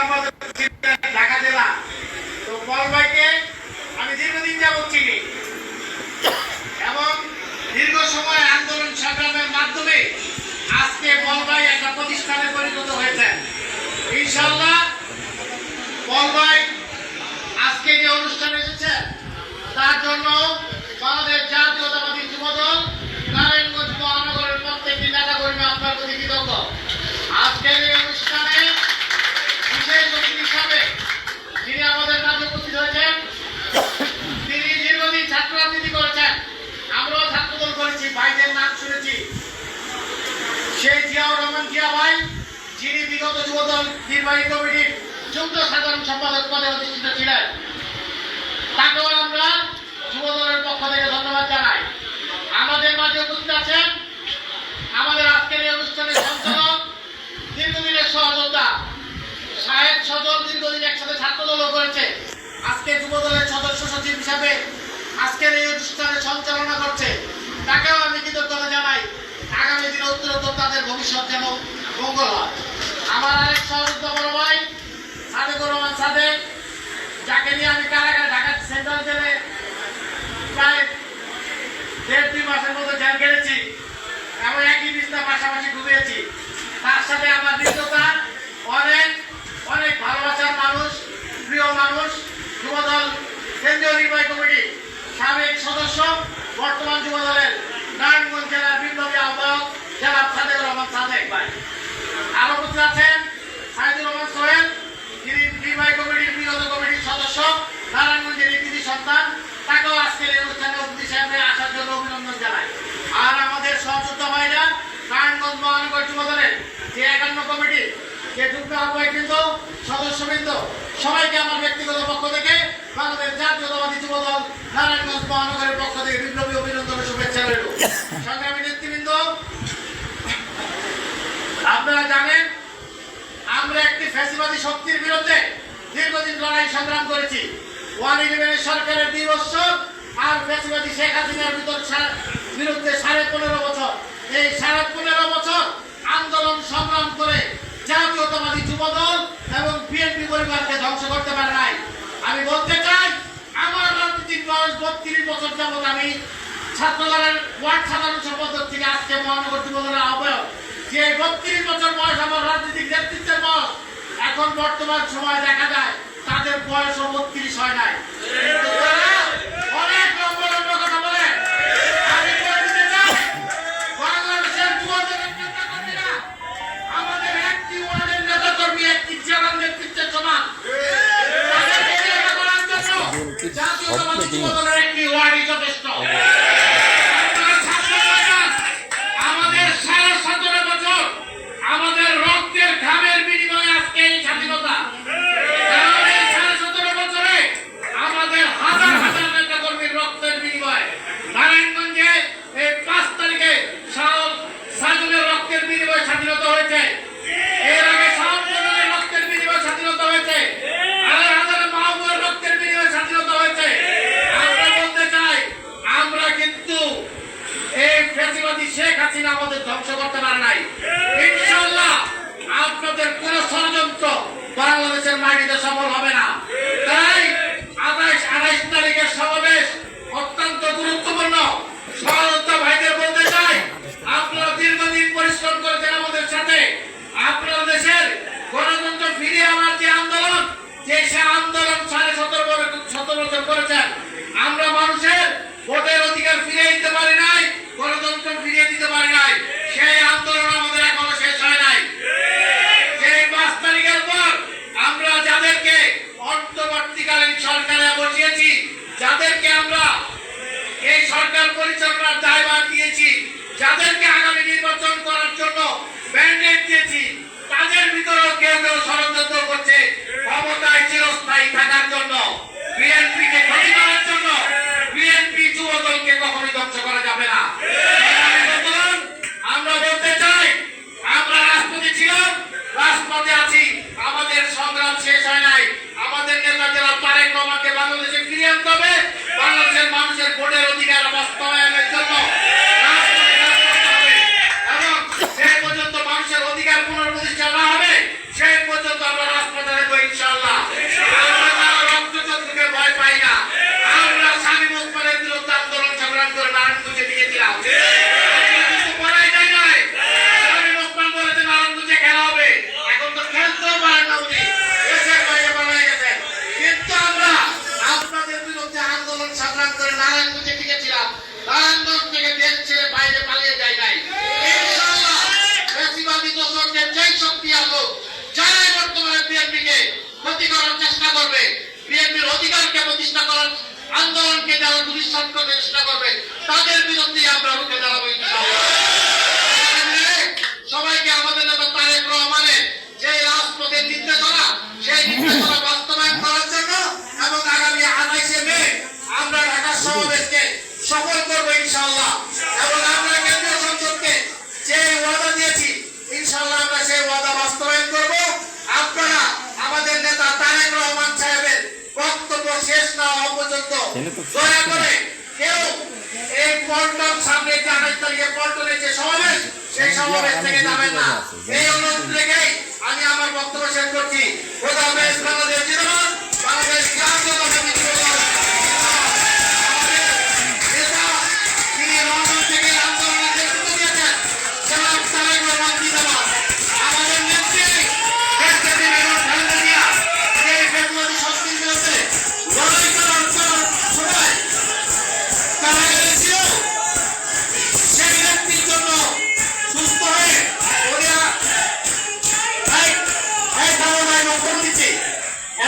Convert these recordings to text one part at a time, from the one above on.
সম্পাদক ছিলেন ঢাকা জেলা। তো পল আমি দীর্ঘদিন যাবত চিনি। এবং দীর্ঘ সময় আন্দোলন সংগ্রামের মাধ্যমে আজকে পল ভাই একটা প্রতিষ্ঠানে পরিণত হয়েছেন ইনশাল্লাহ পল ভাই আজকে যে অনুষ্ঠানে এসেছেন তার জন্য বাংলাদেশ জাতীয়তাবাদী যুবদল নারায়ণগঞ্জ মহানগরের প্রত্যেকটি নেতা কর্মী আপনার প্রতি কৃতজ্ঞ আজকের এই অনুষ্ঠানে বিশেষ অতিথি হিসাবে যিনি আমাদের মাঝে উপস্থিত হয়েছেন তিনি দীর্ঘদিন ছাত্র রাজনীতি করেছেন আমরাও ছাত্রদল করেছি ভাইদের নাম শুনেছি সেই জিয়াউর রহমান জিয়া ভাই, যিনি বিগত যুবদল নির্বাহী কমিটির যুগ্ম সাধারণ সম্পাদক পদে অধিষ্ঠিত ছিলেন। তাকেও আমরা যুবদলের পক্ষ থেকে ধন্যবাদ জানাই। আমাদের মাঝে উপস্থিত আছেন আমাদের আজকের এই অনুষ্ঠানের সঞ্চালক, দীর্ঘদিনের সহযোদ্ধা সাহেব সদল দীর্ঘদিন একসাথে ছাত্রদলও করেছে। আজকে যুবদলের সদস্য সচিব হিসাবে আজকের এই অনুষ্ঠানে সঞ্চালনা করছে। তাকেও আমি কৃতজ্ঞতা জানাই আগামী দিনে তাদের ভবিষ্যৎ যেন মঙ্গল হয় আমার আরেক সহযোদ্ধা বড় ভাই, সাদেকুর রহমান সাদেক যাকে নিয়ে আমি কারাগারে ঢাকা সেন্ট্রাল জেলে প্রায় দেড় দুই মাসের মতো জেল কেটেছি এবং একই বিছনা পাশাপাশি ঘুমিয়েছি। তার সাথে আমার মিত্রতা, অনেক অনেক ভালোবাসার মানুষ, প্রিয় মানুষ, যুবদল কেন্দ্রীয় নির্বাহী কমিটি সাবেক সদস্য বর্তমান যুবদলের নারায়ণগঞ্জ জেলার বিপ্লবী আহ্বায়ক জেলা সাদেকুর রহমান সাদেক ভাই আরও উপস্থিত আছেন সাইদুর রহমান সোহেল যিনি নির্বাহী কমিটির বিগত কমিটির সদস্য নারায়ণগঞ্জের ইতিথি সন্তান তাকেও আজকের এই অনুষ্ঠানে অতিথি হিসেবে আসার জন্য অভিনন্দন জানাই ভাইরা নারায়ণগঞ্জ মহানগর যুবদলের যে একান্ন কমিটি, যে যুগ্ম আহ্বায়ক বৃন্দ, সদস্যবৃন্দ, সবাইকে আমার ব্যক্তিগত পক্ষ থেকে বাংলাদেশ জাতীয়তাবাদী যুবদল নারায়ণগঞ্জ পক্ষ থেকে বিপ্লবী অভিনন্দনের শুভেচ্ছা রইল। সংগ্রামী আপনারা জানেন, আমরা একটি ফ্যাসিবাদী শক্তির বিরুদ্ধে দীর্ঘদিন লড়াই সংগ্রাম করেছি। ওয়ান সরকারের দুই বছর আর ফ্যাসিবাদী শেখ হাসিনার ভিতর বিরুদ্ধে সাড়ে পনেরো বছর। এই সাড়ে পনেরো বছর আন্দোলন সংগ্রাম করে জাতীয়তাবাদী যুবদল এবং বিএনপি পরিবারকে ধ্বংস করতে পারে নাই। আমি বলতে চাই, আমার রাজনীতির বয়স বত্রিশ বছর যাবত আমি ছাত্রদলের ওয়ার্ড সাধারণ সম্পাদক থেকে আজকে মহানগর যুবদলের আহ্বায়ক। যে বত্রিশ বছর বয়স আমার রাজনৈতিক নেতৃত্বের বয়স, এখন বর্তমান সময় দেখা যায় তাদের বয়স বত্রিশ হয় নাই। আমাদের ধ্বংস করতে পারে নাই। ইনশাল্লাহ আপনাদের কোন ষড়যন্ত্র বাংলাদেশের মাটিতে সফল থাকার জন্য বিএনপি করবে বিএনপির অধিকারকে প্রতিষ্ঠা করার আন্দোলনকে যারা দুরিশ্বাস করবে তাদের বিরুদ্ধে আমরা রুখে দাঁড়াবো ইনশাআল্লাহ। সবাইকে আমাদের নেতা তারেক রহমানের যে রাজপথের নির্দেশনা সেই নির্দেশনা বাস্তবায়ন করার জন্য এবং আগামী আঠাইশে মে আমরা ঢাকা সমাবেশকে সফল করব ইনশাআল্লাহ এবং আমরা কেন্দ্রীয় সংসদকে যে ওয়াদা দিয়েছি ইনশাআল্লাহ আমরা সেই ওয়াদা বাস্তবায়ন করব আপনারা আমাদের নেতা তারেক রহমান সাহেবের বক্তব্য শেষ না হওয়া পর্যন্ত দয়া করে কেউ এই পল্টন সামনে যে আঠাশ তারিখে পল্টনের যে সমাবেশ সেই সমাবেশ থেকে যাবেন না। এই অনুরোধ রেখেই আমি আমার বক্তব্য শেষ করছি। খোদা হাফেজ বাংলাদেশ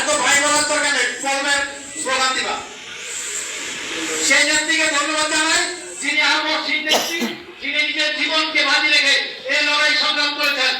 এত ভাই বলার দরকার নেই ফলমের স্লোগান দিবা। সেই নেত্রীকে ধন্যবাদ জানাই, যিনি আবশ্যিক নেত্রী, যিনি নিজের জীবনকে বাজি রেখে এই লড়াই সংগ্রাম করেছেন।